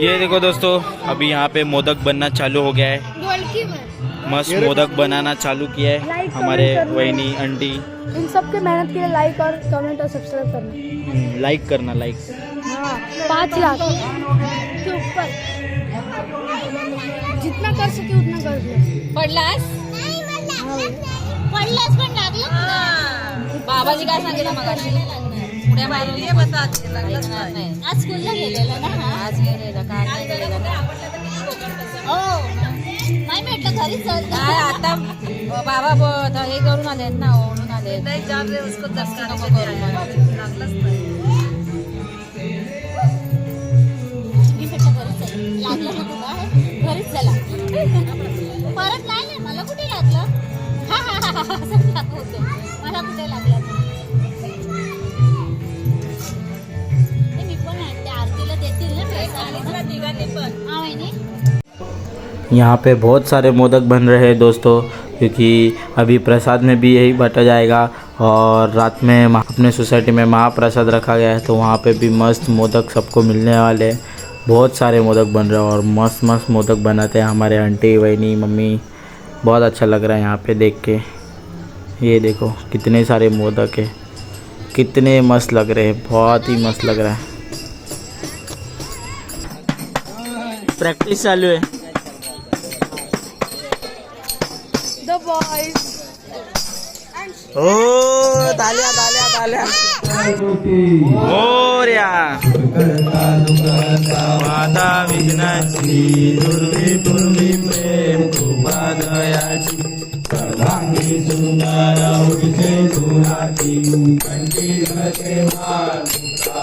ये देखो दोस्तों अभी यहाँ पे मोदक बनना चालू हो गया है। मस्त मोदक बनाना चालू किया है हमारे करना। आंटी। इन सब के मेहनत के लिए लाइक और कमेंट और सब्सक्राइब करना। लाइक करना लाइक हाँ पाँच लाख के ऊपर। जितना कर सके उतना कर दो। पडलास पडलास पण लागलं बाबाजी काय सांगितलं मग पुढे मारली आज स्कूलला गेलेला ना। आज काय नाही गेलेला नाही भेटलं घरीच काय आता बाबा ब- हे करून आले ना ओढून आले नको करू मी घरीच चल. लागलं ना तुला घरीच चला परत नाही नाही मला कुठे लागलं हा हा हा हा असं दाखवतो मला कुठे लागलं यहाँ पे बहुत सारे मोदक बन रहे हैं दोस्तों, क्योंकि अभी प्रसाद में भी यही बांटा जाएगा और रात में अपने सोसाइटी में महाप्रसाद रखा गया है तो वहाँ पे भी मस्त मोदक सबको मिलने वाले बहुत सारे मोदक बन रहे हैं और मस्त मस्त मोदक बनाते हैं हमारे आंटी, वहीनी, मम्मी। बहुत अच्छा लग रहा है यहाँ पे देख के। ये देखो, कितने सारे मोदक है। कितने मस्त लग रहे हैं, बहुत ही मस्त लग रहा है। प्रैक्टिस चालू है द बॉयज ओ ताल्या ताल्या ताल्या मोर्या. माता विघ्नाची दुर्वी पूर्वी प्रेम सर्वांगी सुंदर उठे दुराची कंठी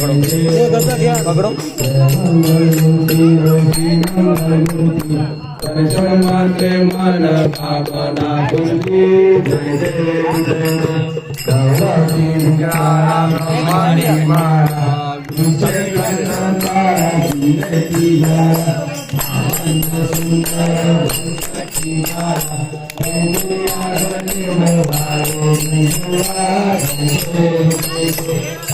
सुहर वंदना जय देव पकड़ो। माते मन भावना कुंजी जय जय मारा विजय करता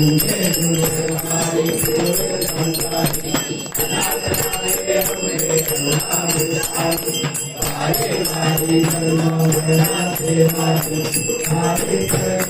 Yeah. Hare Hare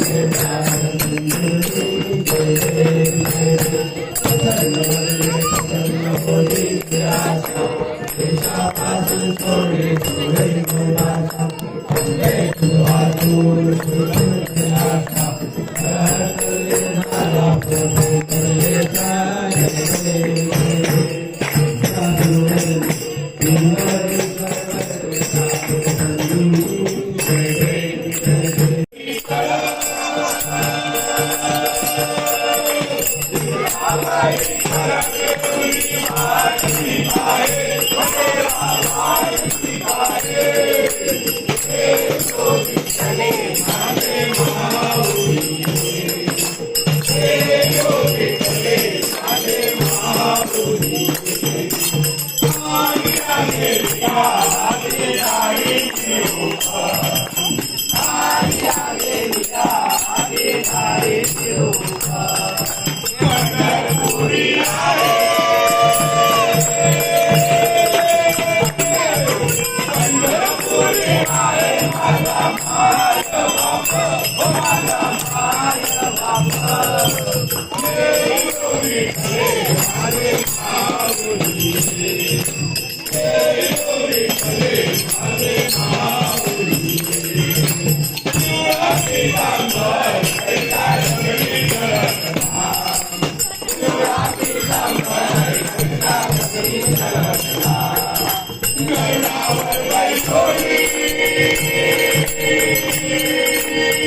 Yeah. ও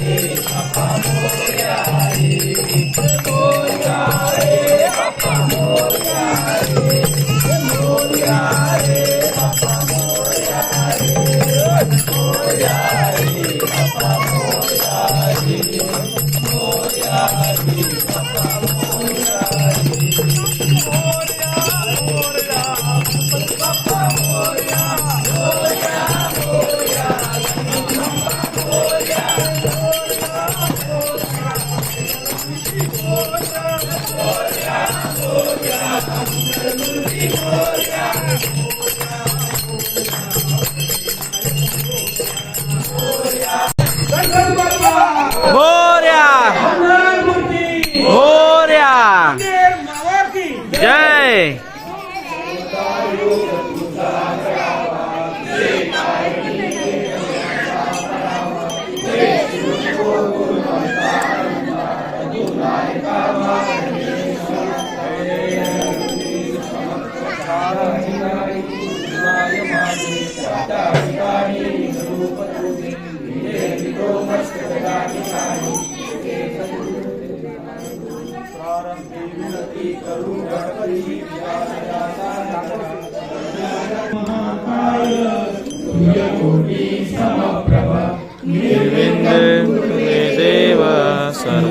भारो मोर्या मोर्या जय निर्विघ्न देव सर्वकार्य सर्वदा प्रदेवास्थान् धर्मान् प्रथमन्यासन् देवनाकं महिमानस्य चन्द्रयत्र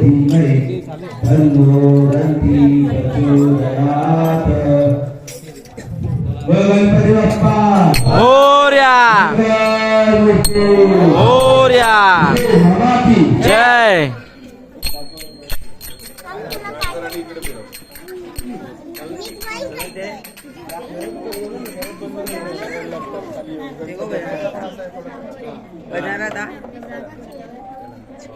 धीमहि तन्नो दन्ति प्रचोदयात् गणपति बप्पा बाबा की जय बनाना था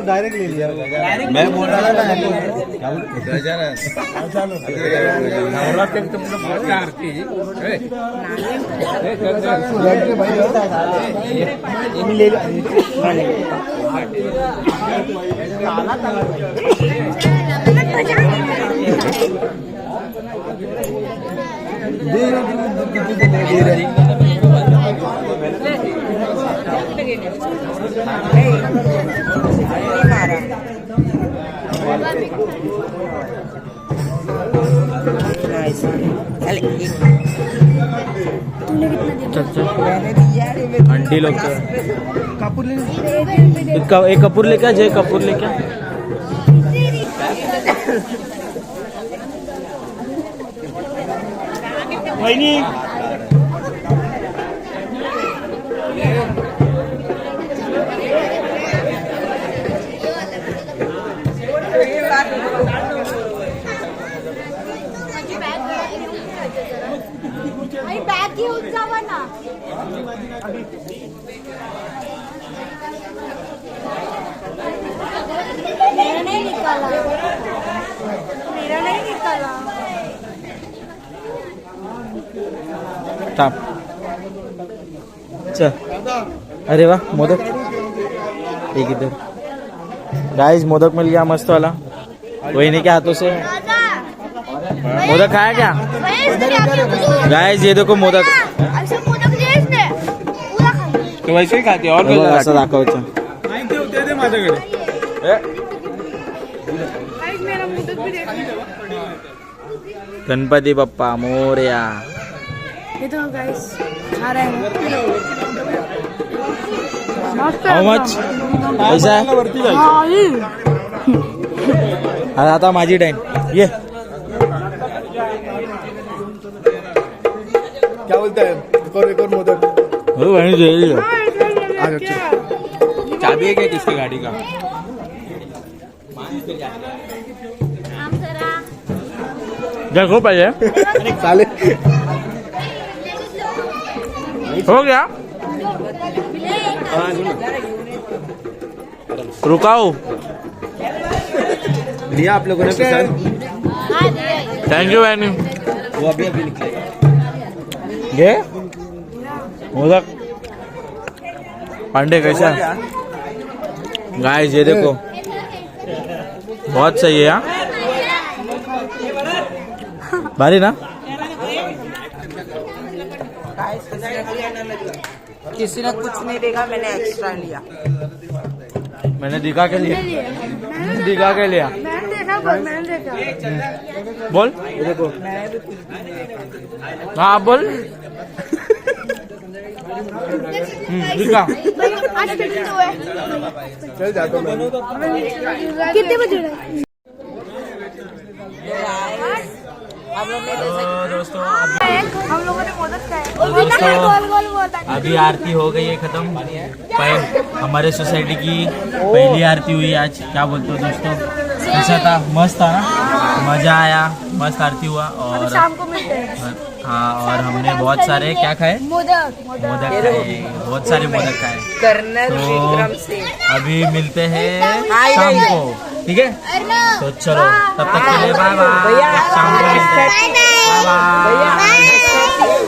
लंबोदर डायरेक्ट ले लिया। मैं बोल रहा था एक चल आंटी लोग तो- कापूर ले कपूर लेके आ, जय कपूर लेके आ। वहिनी अरे वाह मोदक। एक इधर। गाइस मोदक मिल गया मस्त वाला। वही के हाथों से। मोदक खाया क्या? गाइस ये देखो मोदक। तो वैसे ही खाते और असं दाखवायचं दे दे माझ्याकडे गाइस मेरा मोदक भी देखो गणपती बाप्पा मोर्या ये तो गाइस खा रहे हैं मस्त हाऊ मच पैसा आहे हाँ। आता आता माझी टाईम ये क्या बोलताय एक और एक और मोदक। हो जेली अच्छा। चाबी है क्या किसकी गाड़ी का? देखो पहले। हो गया। रुकाओ। लिया आप लोगों ने थैंक यू बहनी वो अभी अभी निकलेगा घे मोदक पांडे कैसा? गाय ये देखो। बहुत सही है यहाँ भारी ना? किसी ने कुछ नहीं देखा मैंने एक्स्ट्रा लिया। मैंने दिखा के लिया। दिखा के लिया। बोल मैंने देखा बोल ये देखो। हाँ आप बोल। ठीक है आज फिफ्टी टू है चल जाता हूँ कितने बजे हम लोग ने जैसे दोस्तों अभी हम लोगों ने मोदक खाए दोस्तों, गोल गोल बोलता अभी आरती हो गई है खत्म। हमारे सोसाइटी की पहली आरती हुई आज। क्या बोलते हो दोस्तों? कैसा था मस्त था ना? मज़ा आया मस्त आरती हुआ और शाम को मिलते हैं। हाँ और हमने बहुत सारे क्या खाए? मोदक मोदक। खाए बहुत सारे मोदक खाए। तो- अभी मिलते हैं शाम को। ठीक है तो चलो. तब तक के लिए बाय. Bye bye. बाय.